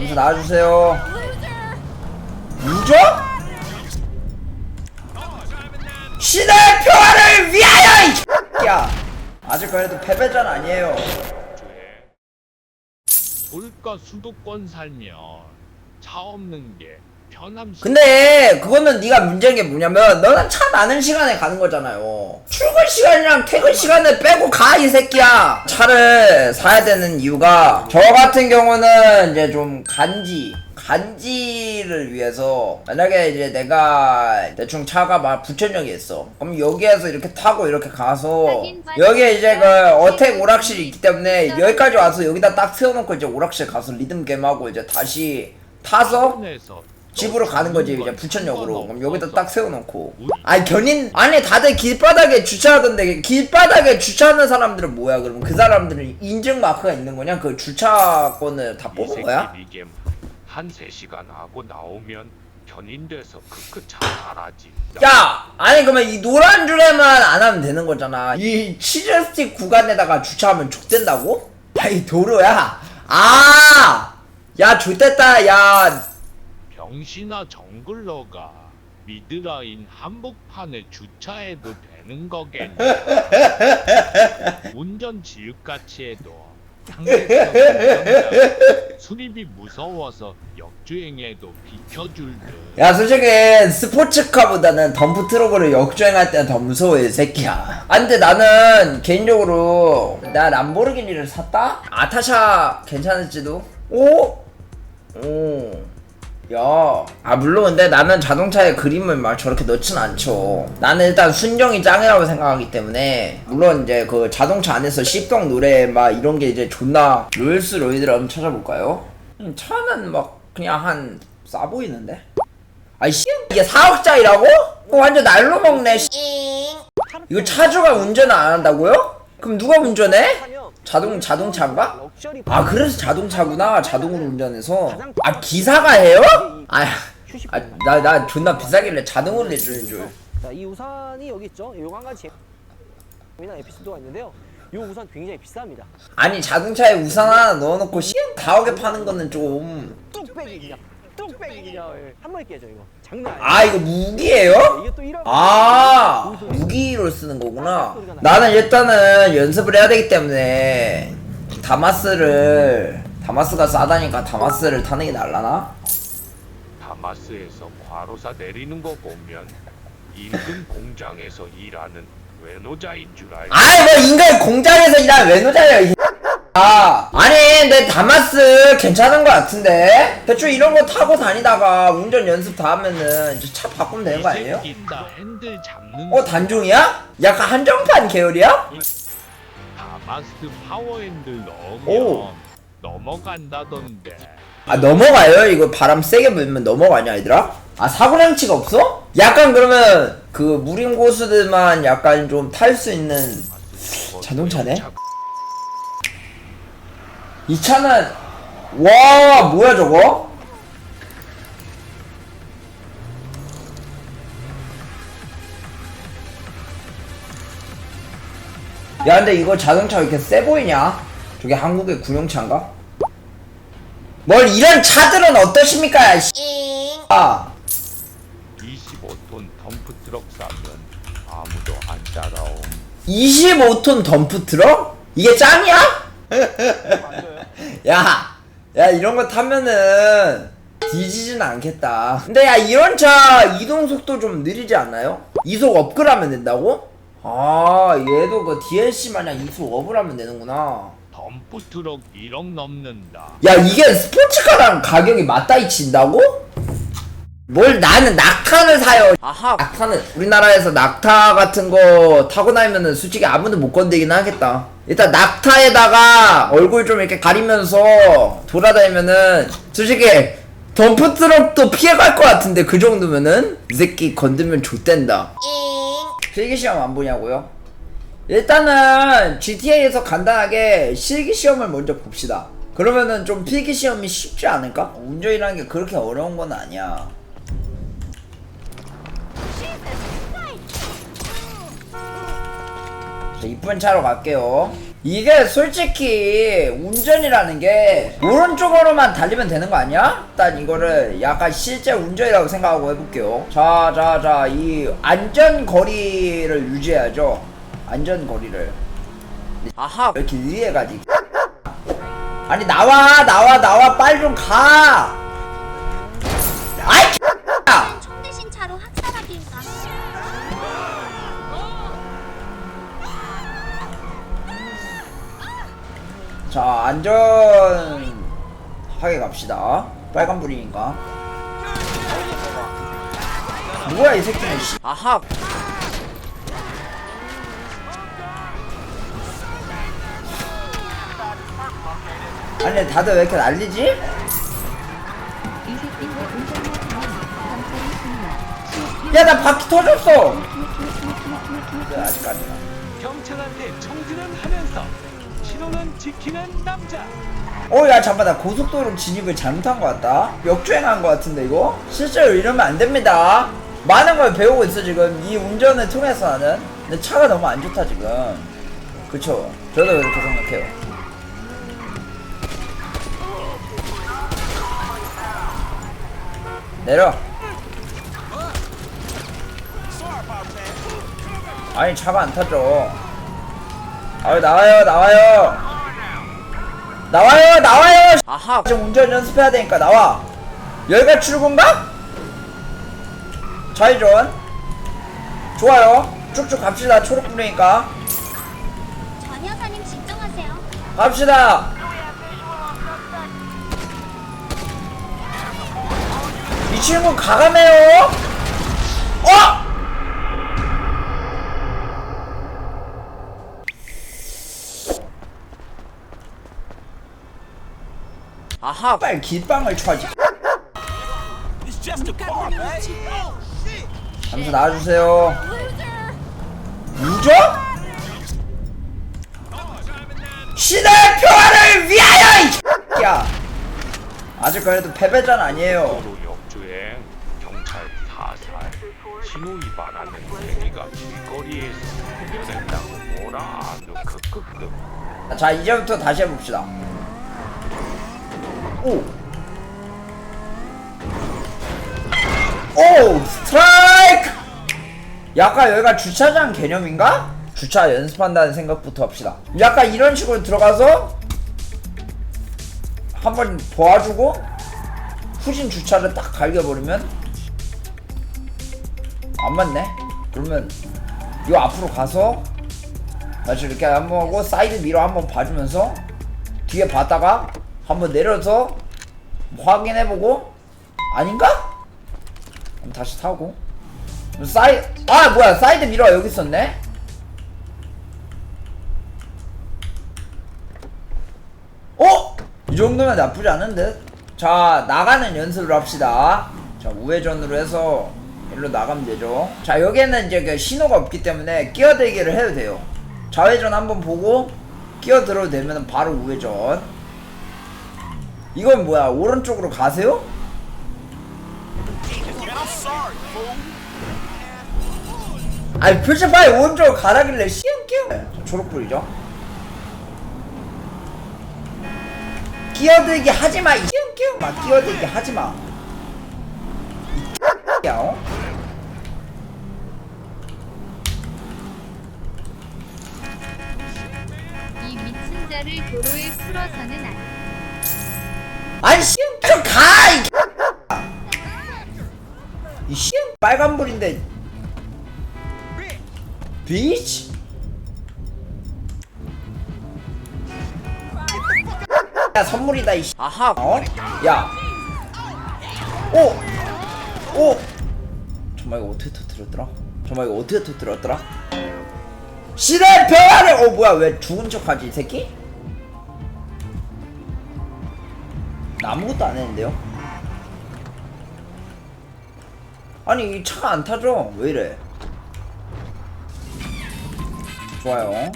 잠시 나와주세요. 무죠? 신의 평화를 위하여! 이 야, 아직 그래도 패배전 아니에요. 물가 수도권 살면 차 없는 게. 근데 그거는 네가 문제인 게 뭐냐면 너는 차 많은 시간에 가는 거잖아요. 출근 시간이랑 퇴근 시간을 빼고 가 이 새끼야. 차를 사야 되는 이유가 저 같은 경우는 이제 좀 간지 간지를 위해서 만약에 이제 내가 대충 차가 막 부천역에 있어 그럼 여기에서 이렇게 타고 이렇게 가서 여기에 이제 그 어택 오락실이 있기 때문에 여기까지 와서 여기다 딱 세워놓고 이제 오락실 가서 리듬 게임하고 이제 다시 타서 집으로 가는 거지 이제 부천역으로. 그럼 여기다 딱 세워놓고. 아니 견인 아니 다들 길바닥에 주차하던데 길바닥에 주차하는 사람들은 뭐야? 그러면 그 사람들은 인증 마크가 있는 거냐? 그 주차권을 다 뽑은 거야? 한 3시간 하고 나오면 견인돼서 크크 잘하지. 야 아니 그러면 이 노란 줄에만 안 하면 되는 거잖아. 이 치즈 스틱 구간에다가 주차하면 족된다고? 야이 도로야. 아 야 족됐다. 야 병신아 정글러가 미드라인 한복판에 주차해도 되는 거겠냐? 운전 지읒같이 해도 상대적 운전자 수리비 무서워서 역주행해도 비켜줄 듯. 야 솔직히 스포츠카보다는 덤프 트럭으로 역주행할 때는 더 무서워 이 새끼야 아 근데 나는 개인적으로 나 람보르기니를 샀다? 아타샤 괜찮을지도? 오? 오. 야, 아 물론 근데 나는 자동차에 그림을 막 저렇게 넣진 않죠. 나는 일단 순정이 짱이라고 생각하기 때문에 물론 이제 그 자동차 안에서 씹동 노래 막 이런 게 이제 존나 롤스 로이드를 한번 찾아볼까요? 음, 차는 막 그냥 한 싸 보이는데? 아이 씨 이게 4억짜리라고? 이거 완전 날로 먹네 씨. 이거 차주가 운전을 안 한다고요? 그럼 누가 운전해? 자동 자동차인가? 아 그래서 자동차구나 자동으로 운전해서 아 기사가 해요? 아나 나 존나 비싸길래 자동으로 해주는 줄 자, 이 우산이 여기 있죠. 요한 가지 재미난 에피소드가 있는데요. 이 우산 굉장히 비쌉니다. 아니 자동차에 우산 하나 넣어놓고 씨 4억에 파는 거는 좀 뚝배기 그냥 뚝배기 그냥 예. 한 번에 깨져 이거. 장난 아니야. 아 이거 무기예요? 이게 또 이런 아 무기로 쓰는 거구나 나는 일단은 연습을 해야 되기 때문에 다마스를 다마스가 싸다니까 다마스를 타는 게 날라나? 다마스에서 과로사 내리는 거 보면 인근 공장에서 일하는 외노자인 줄 알고 아이 뭐 인간 공장에서 일하는 외노자야 이 아, 아니 내 다마스 괜찮은 거 같은데 대충 이런 거 타고 다니다가 운전 연습 다 하면은 이제 차 바꾸면 되는 거 아니에요? 핸들 잡는 어 단종이야? 약간 한정판 계열이야? 다마스 파워 핸들 넣으면 오. 넘어간다던데 아 넘어가요? 이거 바람 세게 불면 넘어가냐 얘들아? 아 사고량치가 없어? 약간 그러면 그 무림 고수들만 약간 좀 탈 수 있는 자동차네? 이 차는 와 뭐야 저거? 야 근데 이거 자동차 왜 이렇게 세 보이냐? 저게 한국의 군용차인가? 뭘 이런 차들은 어떠십니까? 야, 씨. 아, 25톤 덤프 트럭 사면 아무도 안 따라옴 25톤 덤프 트럭? 이게 짱이야? 야, 야 이런 거 타면은 뒤지진 않겠다. 근데 야 이런 차 이동 속도 좀 느리지 않나요? 이속 업그라면 된다고? 아 얘도 그 DLC 마냥 이속 업을 하면 되는구나. 덤프 트럭 1억 넘는다 야 이게 스포츠카랑 가격이 맞다이 친다고? 뭘 나는 낙타를 사요 아하 낙타는 우리나라에서 낙타 같은 거 타고 다니면은 솔직히 아무도 못 건드리긴 하겠다 일단 낙타에다가 얼굴 좀 이렇게 가리면서 돌아다니면은 솔직히 덤프트럭도 피해갈 것 같은데 그 정도면은 이 새끼 건들면 좆된다 필기시험 안 보냐고요? 일단은 GTA에서 간단하게 실기시험을 먼저 봅시다. 그러면은 좀 필기시험이 쉽지 않을까? 운전이라는 게 그렇게 어려운 건 아니야. 자, 이쁜 차로 갈게요. 이게 솔직히 운전이라는 게 오른쪽으로만 달리면 되는 거 아니야? 일단 이거를 약간 실제 운전이라고 생각하고 해볼게요. 자, 자, 자, 이 안전거리를 유지해야죠. 안전거리를. 아하 왜 이렇게 유리해가지? 아니, 나와, 나와, 나와, 빨리 좀 가! 자, 안전하게 갑시다. 빨간불이니까. 누구야, 이 새끼는, 씨. 아하 아니 다들 왜 이렇게 난리지? 야 나 바퀴 터졌어 신호는 지키는 남자. 어 야 잠깐 나 고속도로 진입을 잘못한 것 같다. 역주행한 것 같은데 이거? 실제로 이러면 안 됩니다. 많은 걸 배우고 있어 지금. 이 운전을 통해서 나는. 근데 차가 너무 안 좋다 지금. 그쵸? 저도 그렇게 생각해요. 내려. 아니 차가 안 타죠 아유 나와요 나와요? 나와요 나와요! 아하. 지금 운전 연습해야 되니까 나와. 여기가 출구인가? 좌회전 좋아요. 쭉쭉 갑시다. 초록불이니까. 전 여사님 진정하세요. 갑시다. 이 친구 가감해요. 어? 아하 빨리 길빵을 쳐야지 잠시 나와주세요 유저? 신의 평화를 위하여 이 야. 아직 그래도 패배전 아니에요 도로 역주행, 경찰 사살, 신호 위반하는 행위가 길거리에서 구별된다고 뭐라 너 크크크. 자 이제부터 다시 해봅시다 오! 오! 스트라이크! 약간 여기가 주차장 개념인가? 주차 연습한다는 생각부터 합시다 약간 이런 식으로 들어가서 한번 도와주고 후진 주차를 딱 갈겨버리면 안 맞네 그러면 요 앞으로 가서 다시 이렇게 한번 하고 사이드 미러 한번 봐주면서 뒤에 봤다가 한번 내려서 확인해보고 아닌가? 그럼 다시 타고. 사이 아 뭐야 사이드 미러가 여기 있었네? 어? 이 정도면 나쁘지 않은데 자 나가는 연습을 합시다. 자 우회전으로 해서 일로 나가면 되죠. 자 여기에는 이제 그 신호가 없기 때문에 끼어들기를 해도 돼요. 좌회전 한번 보고 끼어들어도 되면 바로 우회전 이건 뭐야? 오른쪽으로 가세요? 아니 표지 빨리 오른쪽으로 가라길래 시험끼어 초록불이죠? 끼어들기 하지마 시험끼어 막 끼어들기 하지마. 이 야, 어? 자를 도로에 풀어서는 안 아니 시험 좀 가! 이이 시험 빨간불인데 비치? 야 선물이다 이 씨. 아하 어? 야 오! 오! 정말 이거 어떻게 터뜨렸더라? 정말 이거 어떻게 터뜨렸더라? 시대 평화를! 어 뭐야 왜 죽은 척하지 이 새끼? 나 아무것도 안 했는데요? 아니 이 차가 안 타죠? 왜 이래? 좋아요 어!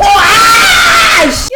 아! 씨!